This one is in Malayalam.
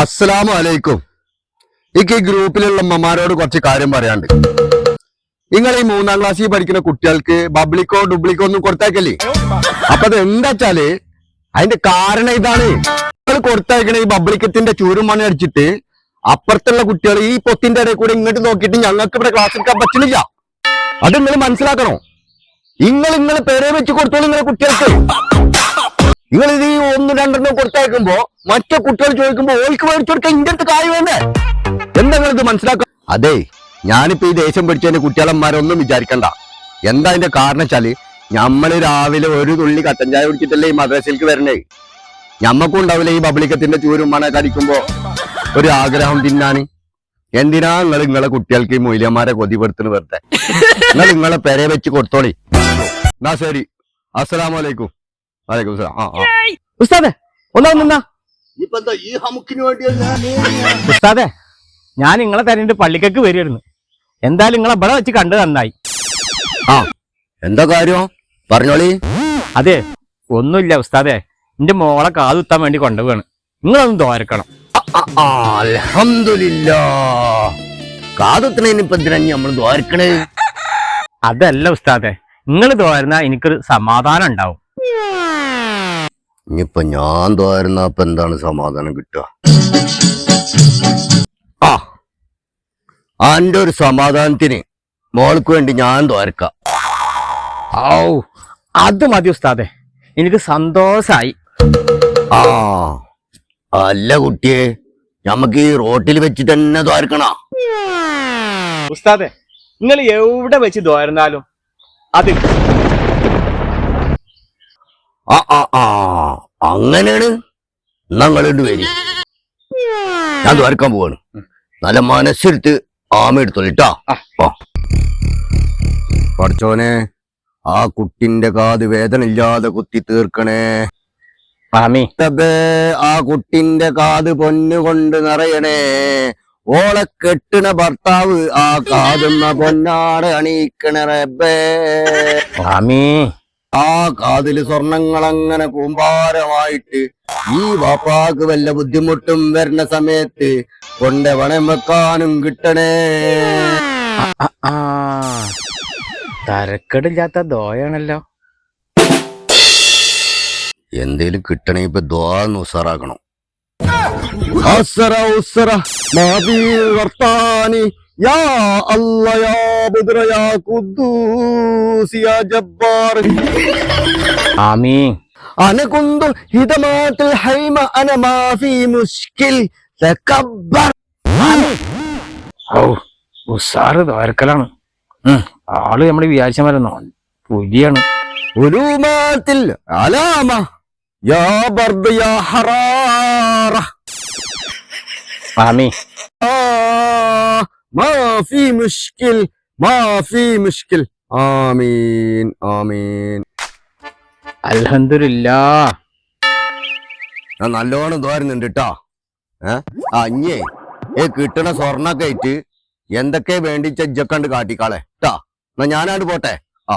അസ്സലാമു അലൈക്കും. എനിക്ക് ഈ ഗ്രൂപ്പിലുള്ള അമ്മമാരോട് കുറച്ച് കാര്യം പറയാണ്ട് നിങ്ങൾ ഈ മൂന്നാം ക്ലാസ്സിൽ പഠിക്കുന്ന കുട്ടികൾക്ക് ബബ്ലിക്കോ ഡുബ്ലിക്കോ ഒന്നും കൊടുത്തേക്കല്ലേ അപ്പൊ അത് എന്താ വെച്ചാൽ അതിന്റെ കാരണം ഇതാണ്. നിങ്ങൾ കൊടുത്തേക്കണ ഈ ബബ്ലിക്കത്തിന്റെ ചൂരും മണി അടിച്ചിട്ട് അപ്പുറത്തുള്ള കുട്ടികൾ ഈ പൊത്തിന്റെ ഇടയിൽ കൂടെ ഇങ്ങോട്ട് നോക്കിയിട്ട് ഞങ്ങൾക്ക് ഇവിടെ ക്ലാസ് എടുക്കാൻ പറ്റുന്നില്ല. അത് നിങ്ങൾ മനസ്സിലാക്കണോ? നിങ്ങൾ നിങ്ങൾ പേരെ വെച്ച് കൊടുത്തോളൂ നിങ്ങളെ കുട്ടികൾക്ക്. നിങ്ങൾ ഇത് ഈ ഒന്ന് രണ്ടെണ്ണം കൊടുത്തയക്കുമ്പോ മറ്റേ കുട്ടികൾ ചോദിക്കുമ്പോ ഓൾക്ക് മേടിച്ചു കൊടുക്കാൻ ഇന്റെ അടുത്ത് കായ് വേണ്ടേ? എന്താ നിങ്ങൾ ഇത് മനസ്സിലാക്കാം അതെ ഞാനിപ്പോ ഈ ദേശം പിടിച്ചതിന് കുട്ടികളന്മാരൊന്നും വിചാരിക്കണ്ട. എന്താ അതിന്റെ കാരണം വെച്ചാൽ ഞമ്മൾ രാവിലെ ഒരു തുള്ളി കട്ടൻ ചായ കുടിച്ചിട്ടല്ലേ ഈ മദ്രസയിലേക്ക് വരണേ. ഞമ്മക്കും ഉണ്ടാവില്ല ഈ പബ്ലിക്കത്തിന്റെ ചൂരും മണ കടിക്കുമ്പോ ഒരു ആഗ്രഹം തിന്നാന്. എന്തിനാ നിങ്ങൾ നിങ്ങളെ കുട്ടികൾക്ക് ഈ മൂല്യന്മാരെ കൊതിപ്പെടുത്തുന്നു വെറുതെ? നിങ്ങൾ നിങ്ങളെ പെരെ വെച്ച് കൊടുത്തോളി. എന്നാ ശരി. അസ്സലാമലൈക്കും വലൈക്കും സലാം ആ ആ. ഉസ്താദെ ഒന്നാ നിന്നാ. ഇപ്പൊ എന്താ ഈ ഹമുക്കിന് വേണ്ടിയല്ല ഉസ്താദെ ഞാൻ നിങ്ങളെ തെരഞ്ഞിട്ട് പള്ളിക്കൊക്കെ വരുമായിരുന്നു എന്തായാലും നിങ്ങളെ ഇവിടെ വെച്ച് കണ്ടു നന്നായി. ആ. എന്താ കാര്യം? പറഞ്ഞോളി. അതെ ഒന്നുമില്ല ഉസ്താദെ. എന്റെ മോളെ കാതുത്താൻ വേണ്ടി കൊണ്ടുപോവാണ്. നിങ്ങളൊന്ന് തോരക്കണം അൽഹംദുലില്ലാ. കാതത്തിനു ഇപ്പൊ എന്തിനാ നമ്മൾ ദ്വാരക്കണേ? അതല്ല ഉസ്താദെ നിങ്ങൾ തോരുന്ന എനിക്കൊരു സമാധാനം ഉണ്ടാവും. ഇനിയിപ്പൊ ഞാൻ തോരുന്ന അപ്പൊ എന്താണ് സമാധാനം കിട്ടുക? ആ അന്റെ ഒരു സമാധാനത്തിന് മോൾക്ക് വേണ്ടി ഞാൻ ദ്വാരക്കാം. ഔ അത് മതി ഉസ്താദെ. എനിക്ക് സന്തോഷായി. ആ അല്ല കുട്ടിയെ നമുക്ക് ഈ റോട്ടിൽ വെച്ച് തന്നെ തോർക്കണ ഉസ്താദെ നിങ്ങൾ എവിടെ വെച്ച് തോരുന്നാലും അത് ആ ആ ആ. അങ്ങനെയാണ് ഞങ്ങളിട്ട് വരി ഞാൻ ദ്വാരക്കാൻ പോവാണ്. നല്ല മനസ്സെടുത്ത് ആമ എടുത്തോളിട്ടാ. പഠിച്ചോനെ ആ കുട്ടിന്റെ കാത് വേദന ഇല്ലാതെ കുത്തി തീർക്കണേ. ആ കുട്ടിന്റെ കാത് പൊന്നുകൊണ്ട് നിറയണേ. ഓളെ കെട്ടണ ഭർത്താവ് ആ കാതുന്ന പൊന്നാട് അണിയിക്കണ റബ്ബേ. ആമി. ആ കാതിൽ സ്വർണങ്ങൾ അങ്ങനെ കൂമ്പാരമായിട്ട് ഈ വാപ്പാക്ക് വല്ല ബുദ്ധിമുട്ടും വരുന്ന സമയത്ത് കൊണ്ട് വണം വെക്കാനും കിട്ടണേ. തരക്കെടില്ലാത്ത ദോയാണല്ലോ. എന്തേലും കിട്ടണേ ഇപ്പൊ ദ്വാന്ന് ഉസാറാക്കണം. വർത്താനി. യാ അല്ല യാ ബുദ്ര ജബ്ബാർ. ആമീൻ. അന കുന്തുൽ ഹിദമാത്തുൽ ഹൈമ അന മാഫി മുഷ്കിൽ തകബ്ബർ ഔ ഉസാറ് തോരക്കലാണ് ആൾ നമ്മൾ വിചാരിച്ചമാരെന്നോ പുലിയാണ്. ഉലൂമാത്തിൽ അലാമ യാ ബർദ് ഹറാറ. ആമീൻ. ആ മാഫി മുഷ്കിൽ മാഫി മുഷ്കിൽ. ആമീൻ ആമീൻ. അൽഹന്ദില്ലാ ഞാൻ നല്ലോണം തോരുന്നുണ്ട് കേട്ടോ ഏ? അഞ്ഞേ ഏ കിട്ടണ സ്വർണൊക്കെ ആയിട്ട് എന്തൊക്കെ വേണ്ടി ചെജ്ജക്കണ്ട് കാട്ടിക്കാളെ. ട്ടാ എന്നാ ഞാനാണ്ട് പോട്ടെ. ആ.